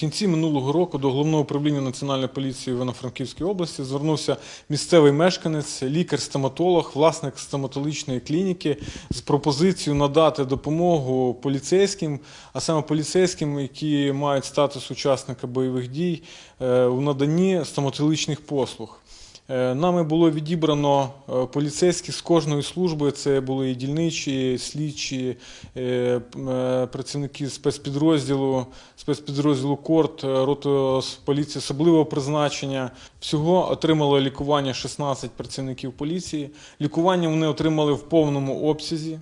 кінці минулого року до головного управління національної поліції в Івано-Франківській області звернувся місцевий мешканець, лікар-стоматолог, власник стоматологічної клініки з пропозицією надати допомогу поліцейським, а саме поліцейським, які мають статус учасника бойових дій е, у наданні стоматологічних послуг. Е, Нами було відібрано поліцейські з кожної служби. Це були і дільничі, і слідчі, і е, працівники спецпідрозділу, спецпідрозділу КОРТ, е, роти поліції особливого призначення. Всього отримало лікування 16 працівників поліції. Лікування вони отримали в повному обсязі.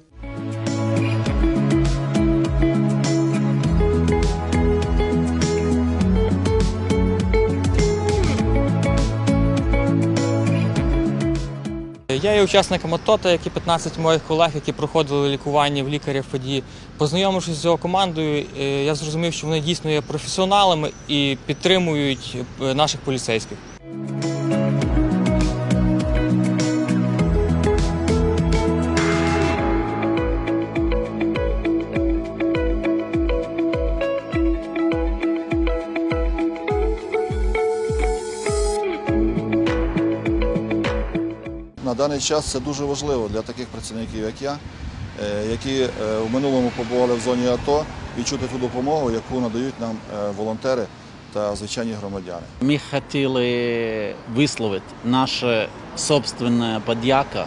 Я є учасником АТО, як і 15 моїх колег, які проходили лікування в лікаря ФАДІ. Познайомившись з його командою, е, я зрозумів, що вони дійсно є професіоналами і підтримують е, наших поліцейських. На даний час це дуже важливо для таких працівників, як я, е, які е, в минулому побували в зоні АТО, відчути ту допомогу, яку надають нам е, волонтери та звичайні громадяни. Ми хотіли висловити наша собственна подяка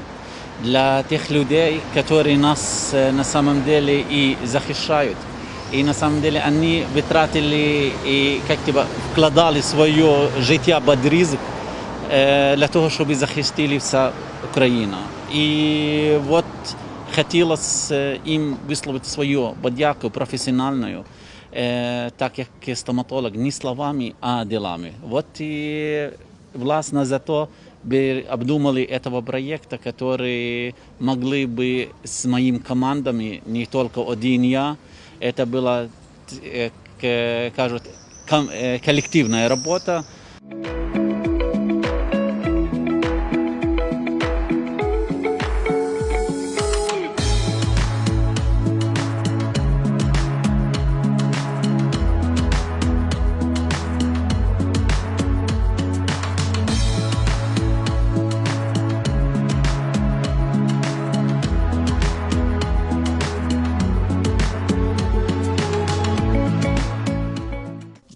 для тих людей, які нас на самом деле і захищають. І на самом деле вони витратили і як вкладали своє життя під ризик для того, щоб захистили вся Україна. І от хотілося їм висловити свою подяку професіональною, е, так як стоматолог, не словами, а делами. От і власне за то бы обдумали этого проекта, который могли бы с моими командами, не только один я, это была, э, к- кажут, ком- э, коллективная работа,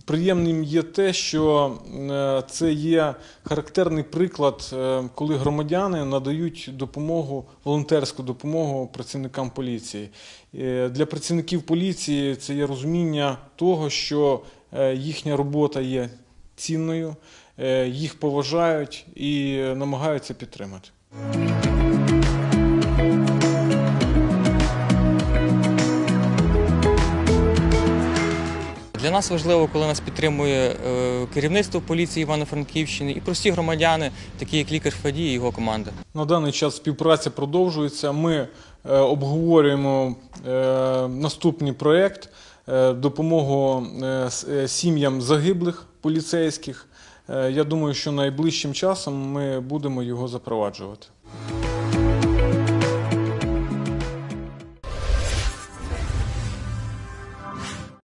Приємним є те, що е, це є характерний приклад, е, коли громадяни надають допомогу, волонтерську допомогу працівникам поліції. Е, Для працівників поліції це є розуміння того, що їхня робота є цінною, їх поважають і намагаються підтримати. Для нас важливо, коли нас підтримує е, керівництво поліції Івано-Франківщини і прості громадяни, такі як лікар ФАДІ і його команда. На даний час співпраця продовжується. Ми е, обговорюємо е, наступний проєкт допомогу сім'ям загиблих поліцейських. Я думаю, що найближчим часом ми будемо його запроваджувати.